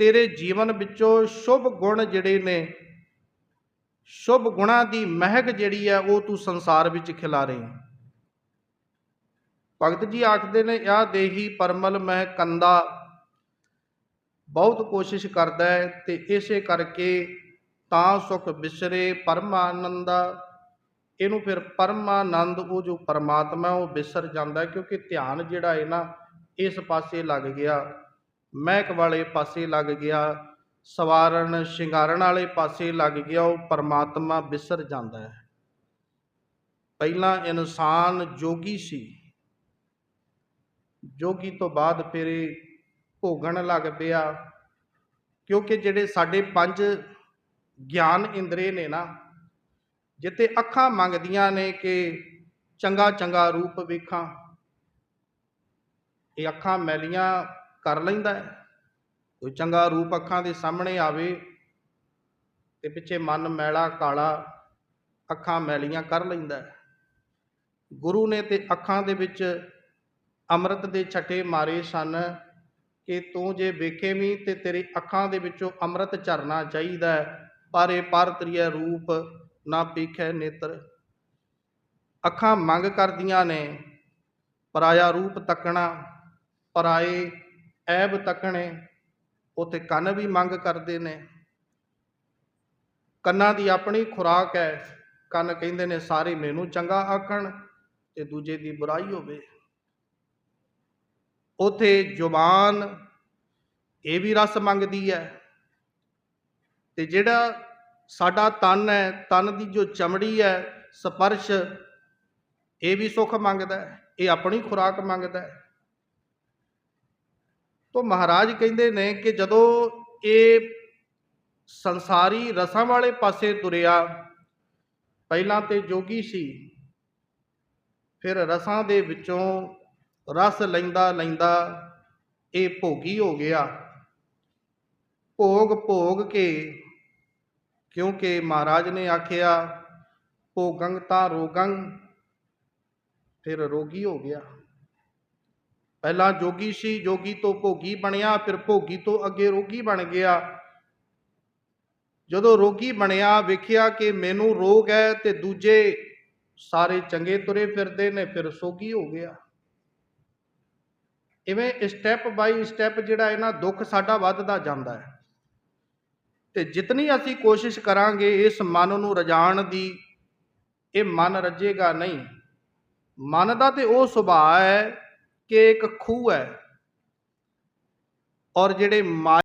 ਤੇਰੇ ਜੀਵਨ ਵਿੱਚੋਂ ਸ਼ੁਭ ਗੁਣ ਜਿਹੜੇ ਨੇ, ਸ਼ੁਭ ਗੁਣਾਂ ਦੀ ਮਹਿਕ ਜਿਹੜੀ ਹੈ ਉਹ ਤੂੰ ਸੰਸਾਰ ਵਿੱਚ ਖਿਲਾਰੇ ਭਗਤ ਜੀ ਆਖਦੇ ਨੇ ਆ ਦੇਹੀ ਪਰਮਲ ਮਹਿ ਕੰਦਾ, ਬਹੁਤ ਕੋਸ਼ਿਸ਼ ਕਰਦਾ ਹੈ, ਤੇ ਇਸੇ ਕਰਕੇ ਤਾਂ ਸੁਖ ਵਿਸਰੇ ਪਰਮਾਨੰਦਾ ਇਹਨੂੰ ਫਿਰ ਪਰਮਾਨੰਦ, ਉਹ ਜੋ ਪਰਮਾਤਮਾ, ਉਹ ਵਿਸਰ ਜਾਂਦਾ ਕਿਉਂਕਿ ਧਿਆਨ ਜਿਹੜਾ ਹੈ ਨਾ, ਇਸ ਪਾਸੇ ਲੱਗ ਗਿਆ। ਮਹਿਕ ਵਾਲੇ ਪਾਸੇ ਲੱਗ ਗਿਆ, ਸਵਾਰਨ ਸ਼ਿੰਗਾਰਨ ਵਾਲੇ ਪਾਸੇ ਲੱਗ ਗਿਆ, ਉਹ ਪਰਮਾਤਮਾ ਬਿਸਰ ਜਾਂਦਾ ਹੈ। ਪਹਿਲਾਂ ਇਨਸਾਨ ਜੋਗੀ ਸੀ। ਜੋਗੀ ਤੋਂ ਬਾਅਦ ਫਿਰ ਭੋਗਣ ਲੱਗ ਪਿਆ, ਕਿਉਂਕਿ ਜਿਹੜੇ ਸਾਡੇ ਪੰਜ ਗਿਆਨ ਇੰਦਰੀ ਨੇ ਨਾ ਜਿੱਤੇ ਅੱਖਾਂ ਮੰਗਦੀਆਂ ਨੇ ਕਿ ਚੰਗਾ ਚੰਗਾ ਰੂਪ ਵੇਖਾਂ, ਇਹ ਅੱਖਾਂ ਮੈਲੀਆਂ ਕਰ ਲੈਂਦਾ ਹੈ। ਕੋਈ ਚੰਗਾ ਰੂਪ ਅੱਖਾਂ ਦੇ ਸਾਹਮਣੇ ਆਵੇ ਤੇ ਪਿੱਛੇ ਮਨ ਮੈਲਾ ਕਾਲਾ ਅੱਖਾਂ ਮੈਲੀਆਂ ਕਰ ਲੈਂਦਾ ਹੈ। ਗੁਰੂ ਨੇ ਤੇ ਅੱਖਾਂ ਦੇ ਵਿੱਚ ਅੰਮ੍ਰਿਤ ਦੇ ਛੱਟੇ ਮਾਰੇ ਸਨ ਕਿ ਤੂੰ ਜੇ ਵੇਖੇ ਵੀ ਤੇ ਤੇਰੀ ਅੱਖਾਂ ਦੇ ਵਿੱਚੋਂ ਅੰਮ੍ਰਿਤ ਝਰਨਾ ਚਾਹੀਦਾ ਪਰ ਇਹ ਪਰਤਰੀਆ ਰੂਪ ਨਾ ਪੀਖੈ ਨੇਤਰ। ਅੱਖਾਂ ਮੰਗ ਕਰਦੀਆਂ ਨੇ, ਪਰਾਇਆ ਰੂਪ ਤੱਕਣਾ, ਪਰਾਏ ਐਬ ਤੱਕਣੇ ਉਤੇ ਕੰਨ ਵੀ ਮੰਗ ਕਰਦੇ ਨੇ। ਕੰਨਾਂ ਦੀ ਆਪਣੀ ਖੁਰਾਕ ਹੈ, ਕੰਨ ਕਹਿੰਦੇ ਨੇ, ਸਾਰੇ ਮੈਨੂੰ ਚੰਗਾ ਆਖਣ ਤੇ ਦੂਜੇ ਦੀ ਬੁਰਾਈ ਹੋਵੇ। ਉਥੇ ਜ਼ੁਬਾਨ ਇਹ ਵੀ ਰਸ ਮੰਗਦੀ ਹੈ ਤੇ ਜਿਹੜਾ ਸਾਡਾ ਤਨ ਹੈ, ਤਨ ਦੀ ਜੋ ਚਮੜੀ ਹੈ, ਸਪਰਸ਼, ਇਹ ਵੀ ਸੁੱਖ ਮੰਗਦਾ ਹੈ, ਇਹ ਆਪਣੀ ਖੁਰਾਕ ਮੰਗਦਾ ਹੈ। ਤੋਂ ਮਹਾਰਾਜ ਕਹਿੰਦੇ ਨੇ ਕਿ ਜਦੋਂ ਇਹ ਸੰਸਾਰੀ ਰਸਾਂ ਵਾਲੇ ਪਾਸੇ ਤੁਰਿਆ, ਪਹਿਲਾਂ ਤੇ ਜੋਗੀ ਸੀ, ਫਿਰ ਰਸਾਂ ਦੇ ਵਿੱਚੋਂ ਰਸ ਲੈਂਦਾ ਲੈਂਦਾ ਇਹ ਭੋਗੀ ਹੋ ਗਿਆ। ਭੋਗ ਭੋਗ ਕੇ, ਕਿਉਂਕਿ ਮਹਾਰਾਜ ਨੇ ਆਖਿਆ ਭੋਗੰ ਤਾਂ ਰੋਗੰਗ, ਫਿਰ ਰੋਗੀ ਹੋ ਗਿਆ। ਪਹਿਲਾਂ ਜੋਗੀ ਸੀ, ਜੋਗੀ ਤੋਂ ਭੋਗੀ ਬਣਿਆ, ਫਿਰ ਭੋਗੀ ਤੋਂ ਅੱਗੇ ਰੋਗੀ ਬਣ ਗਿਆ। ਜਦੋਂ ਰੋਗੀ ਬਣਿਆ, ਵੇਖਿਆ ਕਿ ਮੈਨੂੰ ਰੋਗ ਹੈ ਤੇ ਦੂਜੇ ਸਾਰੇ ਚੰਗੇ ਤੁਰੇ ਫਿਰਦੇ ਨੇ, ਫਿਰ ਸੋਗੀ ਹੋ ਗਿਆ। ਇਵੇਂ ਸਟੈਪ ਬਾਈ ਸਟੈਪ ਜਿਹੜਾ ਹੈ ਨਾ ਦੁੱਖ ਸਾਡਾ ਵੱਧਦਾ ਜਾਂਦਾ ਹੈ। ਤੇ ਜਿਤਨੀ ਅਸੀਂ ਕੋਸ਼ਿਸ਼ ਕਰਾਂਗੇ ਇਸ ਮਨ ਨੂੰ ਰਜਾਣ ਦੀ, ਇਹ ਮਨ ਰੱਜੇਗਾ ਨਹੀਂ। ਮਨ ਦਾ ਤੇ ਉਹ ਸੁਭਾਅ ਹੈ ਕਿ ਇੱਕ ਖੂਹ ਹੈ ਔਰ ਜਿਹੜੇ ਮਾ